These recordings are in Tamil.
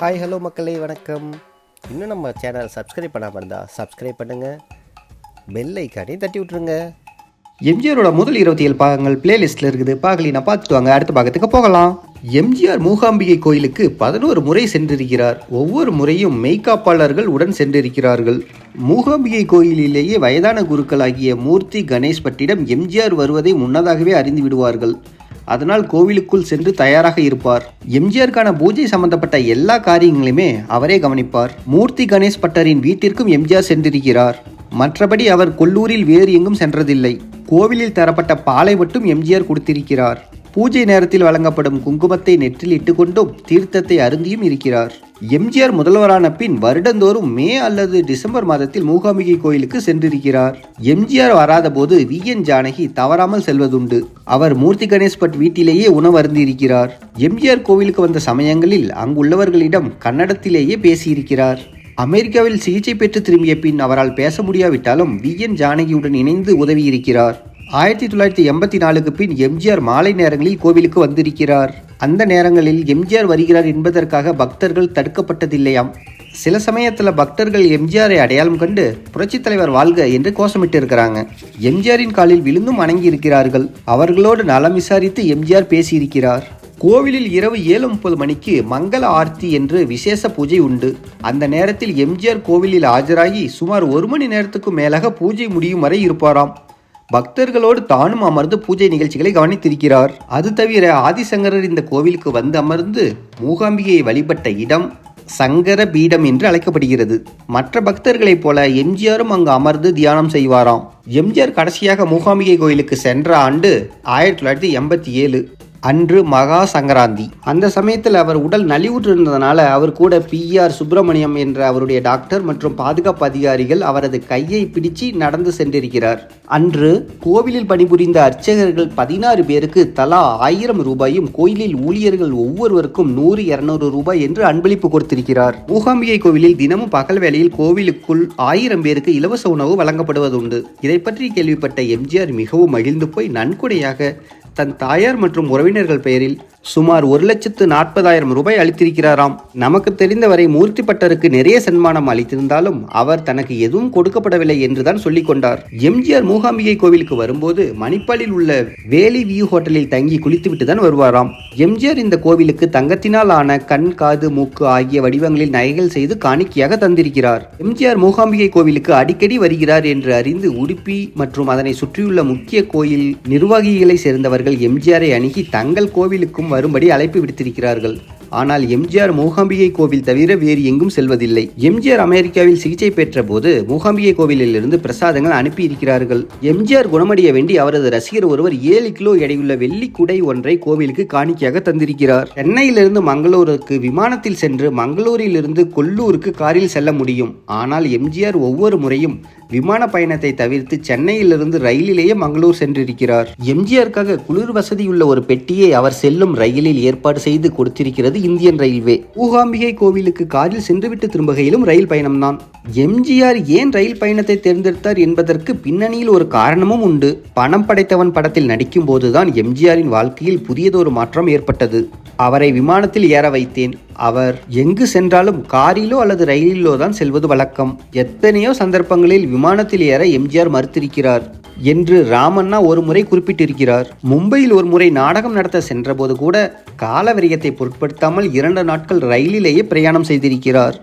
ஹாய் ஹலோ மக்களே வணக்கம். இன்னும் நம்ம சேனல் சப்ஸ்கிரைப் பண்ணாமல் இருந்தால் சப்ஸ்கிரைப் பண்ணுங்கள் பெல் ஐக்கானே தட்டி விட்ருங்க எம்ஜிஆரோட முதல் இருபத்தி ஏழு பாகங்கள் பிளேலிஸ்ட்டில் இருக்குது. பாகலினா பார்த்துட்டு வாங்க. அடுத்த பாகத்துக்கு போகலாம். எம்ஜிஆர் மூகாம்பிகை கோயிலுக்கு பதினோரு முறை சென்றிருக்கிறார். ஒவ்வொரு முறையும் மெய்காப்பாளர்கள் உடன் சென்றிருக்கிறார்கள். மூகாம்பிகை கோயிலிலேயே வயதான குருக்களாகிய மூர்த்தி கணேஷ் பட்டிடம் எம்ஜிஆர் வருவதை முன்னதாகவே அறிந்து விடுவார்கள். அதனால் கோவிலுக்குள் சென்று தயாராக இருப்பார். எம்ஜிஆருக்கான பூஜை சம்பந்தப்பட்ட எல்லா காரியங்களையுமே அவரே கவனிப்பார். மூர்த்தி கணேஷ் பட்டரின் வீட்டிற்கும் எம்ஜிஆர் சென்றிருக்கிறார். மற்றபடி அவர் கொல்லூரில் வேறு எங்கும் சென்றதில்லை. கோவிலில் தரப்பட்ட பாலை மட்டும் எம்ஜிஆர் கொடுத்திருக்கிறார். பூஜை நேரத்தில் வழங்கப்படும் குங்குமத்தை நெற்றில் இட்டுக்கொண்டும் தீர்த்தத்தை அருந்தியும் இருக்கிறார். எம்ஜிஆர் முதல்வரான பின் வருடந்தோறும் மே அல்லது டிசம்பர் மாதத்தில் மூகாம்பிகை கோயிலுக்கு சென்றிருக்கிறார். எம்ஜிஆர் வராத போது வி. என். ஜானகி தவறாமல் செல்வதுண்டு. அவர் மூர்த்தி கணேஷ் பட் வீட்டிலேயே உணவு அருந்திருக்கிறார் எம்ஜிஆர் கோவிலுக்கு வந்த சமயங்களில் அங்குள்ளவர்களிடம் கன்னடத்திலேயே பேசியிருக்கிறார். அமெரிக்காவில் சிகிச்சை பெற்று திரும்பிய பின் அவரால் பேச முடியாவிட்டாலும் வி. என். ஜானகியுடன் இணைந்து உதவியிருக்கிறார். ஆயிரத்தி தொள்ளாயிரத்தி எண்பத்தி நாலுக்கு பின் எம்ஜிஆர் மாலை நேரங்களில் கோவிலுக்கு வந்திருக்கிறார். அந்த நேரங்களில் எம்ஜிஆர் வருகிறார் என்பதற்காக பக்தர்கள் தடுக்கப்பட்டதில்லையாம். சில சமயத்தில் பக்தர்கள் எம்ஜிஆரை அடையாளம் கண்டு புரட்சித் தலைவர் வாழ்க என்று கோஷமிட்டு இருக்கிறாங்க எம்ஜிஆரின் காலில் விழுந்தும் வணங்கி இருக்கிறார்கள் அவர்களோடு நலம் விசாரித்து எம்ஜிஆர் பேசியிருக்கிறார். கோவிலில் இரவு ஏழு முப்பது மணிக்கு மங்கள ஆர்த்தி என்று விசேஷ பூஜை உண்டு. அந்த நேரத்தில் எம்ஜிஆர் கோவிலில் ஆஜராகி சுமார் ஒரு மணி நேரத்துக்கு மேலாக பூஜை முடியும் வரை இருப்பாராம். பக்தர்களோடு தானும் அமர்ந்து பூஜை நிகழ்ச்சிகளை கவனித்திருக்கிறார். அது தவிர ஆதிசங்கரர் இந்த கோவிலுக்கு வந்து அமர்ந்து மூகாம்பிகையை வழிபட்ட இடம் சங்கர பீடம் என்று அழைக்கப்படுகிறது. மற்ற பக்தர்களைப் போல எம்ஜிஆரும் அங்கு அமர்ந்து தியானம் செய்வாராம். எம்ஜிஆர் கடைசியாக மூகாம்பிகை கோயிலுக்கு சென்ற ஆண்டு ஆயிரத்தி தொள்ளாயிரத்தி எண்பத்தி ஏழு அன்று மகா சங்கராந்தி அந்த சமயத்தில் அவர் உடல் நலிவுற்று இருந்ததனால அவர் கூட பிஆர் சுப்பிரமணியம் என்ற அவருடைய டாக்டர் மற்றும் பாதுகாப்பு அதிகாரிகள் அவரது கையை பிடிச்சு நடந்து சென்றிருக்கிறார். அன்று கோவிலில் பணிபுரிந்த அர்ச்சகர்கள் பதினாறு பேருக்கு தலா ஆயிரம் ரூபாயும் கோயிலில் ஊழியர்கள் ஒவ்வொருவருக்கும் நூறு இருநூறு ரூபாய் என்று அன்பளிப்பு கொடுத்திருக்கிறார். மூகாம்பிகை கோவிலில் தினமும் பகல் வேளையில் கோவிலுக்குள் ஆயிரம் பேருக்கு இலவச உணவு வழங்கப்படுவதுண்டு. இதை பற்றி கேள்விப்பட்ட எம்ஜிஆர் மிகவும் மகிழ்ந்து போய் நன்கொடையாக தன் தாயார் மற்றும் உறவினர்கள் பெயரில் சுமார் ஒரு லட்சத்து நாற்பதாயிரம் ரூபாய் அளித்திருக்கிறாராம். நமக்கு தெரிந்தவரை மூர்த்தி பட்டருக்கு நிறைய சன்மானம் அளித்திருந்தாலும் அவர் தனக்கு எதுவும் கொடுக்கப்படவில்லை என்றுதான் சொல்லிக் கொண்டார். எம்ஜிஆர் மூகாம்பிகை கோவிலுக்கு வரும்போது மணிப்பாலில் உள்ள வேலி வியூ ஹோட்டலில் தங்கி குளித்துவிட்டு தான் வருவாராம். எம்ஜிஆர் இந்த கோவிலுக்கு தங்கத்தினால் ஆன கண் காது மூக்கு ஆகிய வடிவங்களில் நகைகள் செய்து காணிக்கையாக தந்திருக்கிறார். எம்ஜிஆர் மூகாம்பிகை கோவிலுக்கு அடிக்கடி வருகிறார் என்று அறிந்து உடுப்பி மற்றும் அதனை சுற்றியுள்ள முக்கிய கோயில் நிர்வாகிகளை அவர்கள் எம்ஜிஆரை அணுகி தங்கள் கோவிலுக்கும் வரும்படி அழைப்பு விடுத்திருக்கிறார்கள். ஆனால் எம்ஜிஆர் மூகாம்பிகை கோவில் தவிர வேறு எங்கும் செல்வதில்லை. எம்ஜிஆர் அமெரிக்காவில் சிகிச்சை பெற்ற போது மூகாம்பிகை கோவிலிலிருந்து பிரசாதங்கள் அனுப்பியிருக்கிறார்கள். எம்ஜிஆர் குணமடைய வேண்டி அவரது ரசிகர் ஒருவர் ஏழு கிலோ எடையுள்ள வெள்ளி குடை ஒன்றை கோவிலுக்கு காணிக்கையாக தந்திருக்கிறார். சென்னையிலிருந்து மங்களூருக்கு விமானத்தில் சென்று மங்களூரிலிருந்து கொல்லூருக்கு காரில் செல்ல முடியும். ஆனால் எம்ஜிஆர் ஒவ்வொரு முறையும் விமான பயணத்தை தவிர்த்து சென்னையிலிருந்து ரயிலிலேயே மங்களூர் சென்றிருக்கிறார். எம்ஜிஆருக்காக குளிர் வசதியுள்ள ஒரு பெட்டியை அவர் செல்லும் ரயிலில் ஏற்பாடு செய்து கொடுத்திருக்கிறது இந்தியன் ரயில்வே. ஊகாம்பிகை கோவிலுக்கு காரில் சென்றுவிட்டு திரும்புகையிலும் ரயில் பயணம்தான். எம்ஜிஆர் ஏன் ரயில் பயணத்தை தேர்ந்தெடுத்தார் என்பதற்கு பின்னணியில் ஒரு காரணமும் உண்டு. பணம் படைத்தவன் படத்தில் நடிக்கும் போதுதான் எம்ஜிஆரின் வாழ்க்கையில் புதியதொரு மாற்றம் ஏற்பட்டது. அவரை விமானத்தில் ஏற வைத்தேன். அவர் எங்கு சென்றாலும் காரிலோ அல்லது ரயிலிலோ தான் செல்வது வழக்கம். எத்தனையோ சந்தர்ப்பங்களில் விமானத்தில் ஏற எம்ஜிஆர் மறுத்திருக்கிறார் என்று ராமண்ணா ஒரு முறை குறிப்பிட்டிருக்கிறார். மும்பையில் ஒரு முறை நாடகம் நடத்த சென்றபோது கூட காலவிரயத்தை பொருட்படுத்தாமல் இரண்டு நாட்கள் ரயிலிலேயே பிரயாணம் செய்திருக்கிறார்.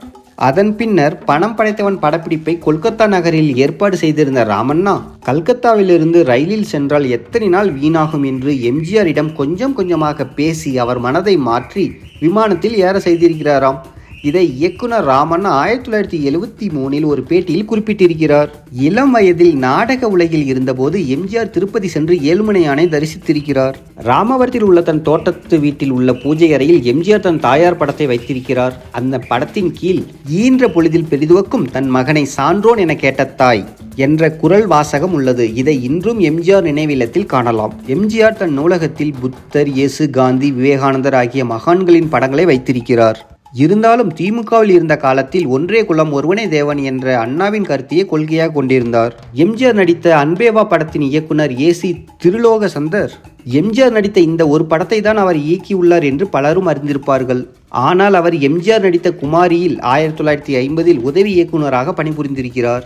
அதன் பின்னர் பணம் படைத்தவன் படப்பிடிப்பை கொல்கத்தா நகரில் ஏற்பாடு செய்திருந்த ராமண்ணா கல்கத்தாவிலிருந்து ரயிலில் சென்றால் எத்தனை நாள் வீணாகும் என்று எம்ஜிஆரிடம் கொஞ்சம் கொஞ்சமாக பேசி அவர் மனதை மாற்றி விமானத்தில் ஏற செய்திருக்கிறாராம். இதை இயக்குனர் ராமண்ணா ஆயிரத்தி தொள்ளாயிரத்தி எழுவத்தி மூணில் ஒரு பேட்டியில் குறிப்பிட்டிருக்கிறார். இளம் வயதில் நாடக உலகில் இருந்தபோது எம்ஜிஆர் திருப்பதி சென்று ஏழுமலையானை தரிசித்திருக்கிறார். ராமவரத்தில் உள்ள தன் தோட்டத்து வீட்டில் உள்ள பூஜை அறையில் எம்ஜிஆர் தன் தாயார் படத்தை வைத்திருக்கிறார். அந்த படத்தின் கீழ் ஈன்ற பொழுதில் பெரிதுவக்கும் தன் மகனை சான்றோன் என கேட்ட தாய். என்ற குரல் வாசகம் உள்ளது. இதை இன்றும் எம்ஜிஆர் நினைவில்லத்தில் காணலாம். எம்ஜிஆர் தன் நூலகத்தில் புத்தர் இயேசு காந்தி விவேகானந்தர் ஆகிய மகான்களின் படங்களை வைத்திருக்கிறார். இருந்தாலும் திமுகவில் இருந்த காலத்தில் ஒன்றே குலம் ஒருவனே தேவன் என்ற அண்ணாவின் கருத்தையே கொள்கையாக கொண்டிருந்தார். எம்ஜிஆர் நடித்த அன்பேவா படத்தின் இயக்குனர் ஏசி திருலோக சந்தர் எம்ஜிஆர் நடித்த இந்த ஒரு படத்தை தான் அவர் இயக்கியுள்ளார் என்று பலரும் அறிந்திருப்பார்கள். ஆனால் அவர் எம்ஜிஆர் நடித்த குமாரியில் ஆயிரத்தி தொள்ளாயிரத்தி ஐம்பதில் உதவி இயக்குனராக பணிபுரிந்திருக்கிறார்.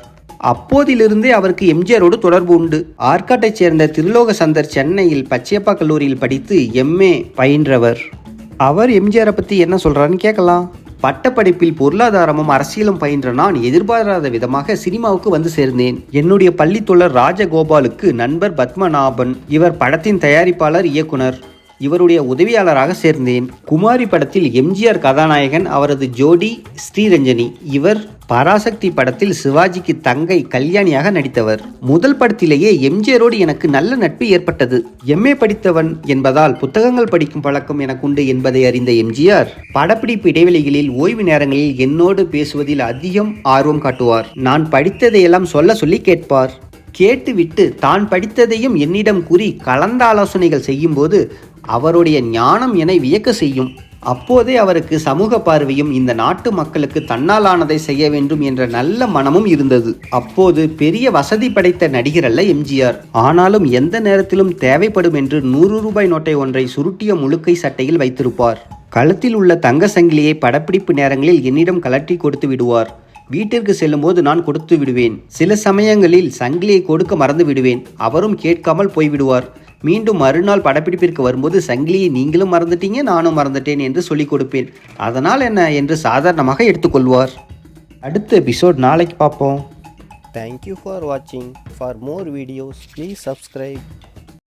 அப்போதிலிருந்தே அவருக்கு எம்ஜிஆரோடு தொடர்பு உண்டு. ஆற்காட்டைச் சேர்ந்த திருலோக சந்தர் சென்னையில் பச்சையப்பா கல்லூரியில் படித்து எம்ஏ பயின்றவர். அவர் எம்ஜிஆரை பற்றி என்ன சொல்கிறாருன்னு கேட்கலாம். பட்டப்படிப்பில் பொருளாதாரமும் அரசியலும் பயின்ற நான் எதிர்பாராத விதமாக சினிமாவுக்கு வந்து சேர்ந்தேன். என்னுடைய பள்ளி தோழர் ராஜகோபாலுக்கு நண்பர் பத்மநாபன் இவர் படத்தின் தயாரிப்பாளர் இயக்குனர். இவருடைய உதவியாளராக சேர்ந்தேன். குமாரி படத்தில் எம்ஜிஆர் கதாநாயகன் அவரது ஜோடி ஸ்ரீரஞ்சனி. இவர் பராசக்தி படத்தில் சிவாஜிக்கு தங்கை கல்யாணியாக நடித்தவர். முதல் படத்திலேயே எம்ஜிஆரோடு எனக்கு நல்ல நட்பு ஏற்பட்டது. எம்ஏ படித்தவன் என்பதால் புத்தகங்கள் படிக்கும் பழக்கம் எனக்கு உண்டு என்பதை அறிந்த எம்ஜிஆர் படப்பிடிப்பு இடைவெளிகளில் ஓய்வு நேரங்களில் என்னோடு பேசுவதில் அதிகம் ஆர்வம் காட்டுவார். நான் படித்ததையெல்லாம் சொல்ல சொல்லி கேட்பார். கேட்டுவிட்டு தான் படித்ததையும் என்னிடம் கூறி கலந்த ஆலோசனைகள் செய்யும்போது அவருடைய ஞானம் என்னை வியக்க செய்யும். அப்போதே அவருக்கு சமூக பார்வையும் இந்த நாட்டு மக்களுக்கு தன்னாலானதை செய்ய வேண்டும் என்ற நல்ல மனமும் இருந்தது. அப்போது பெரிய வசதி படைத்த நடிகர் அல்ல எம்ஜிஆர். ஆனாலும் எந்த நேரத்திலும் தேவைப்படும் என்று நூறு ரூபாய் நோட்டை ஒன்றை சுருட்டிய முழுக்கை சட்டையில் வைத்திருப்பார். கழுத்தில் உள்ள தங்க சங்கிலியை படப்பிடிப்பு நேரங்களில் என்னிடம் கலட்டி கொடுத்து விடுவார். வீட்டிற்கு செல்லும்போது நான் கொடுத்து விடுவேன். சில சமயங்களில் சங்கிலியை கொடுக்க மறந்து விடுவேன். அவரும் கேட்காமல் போய்விடுவார். மீண்டும் மறுநாள் படப்பிடிப்பிற்கு வரும்போது சங்கிலியை நீங்களும் மறந்துட்டீங்க நானும் மறந்துட்டேன் என்று சொல்லிக் கொடுப்பேன். அதனால் என்ன என்று சாதாரணமாக எடுத்துக்கொள்வார். அடுத்த எபிசோட் நாளைக்கு பார்ப்போம். தேங்க்யூ ஃபார் வாட்சிங் for more videos please subscribe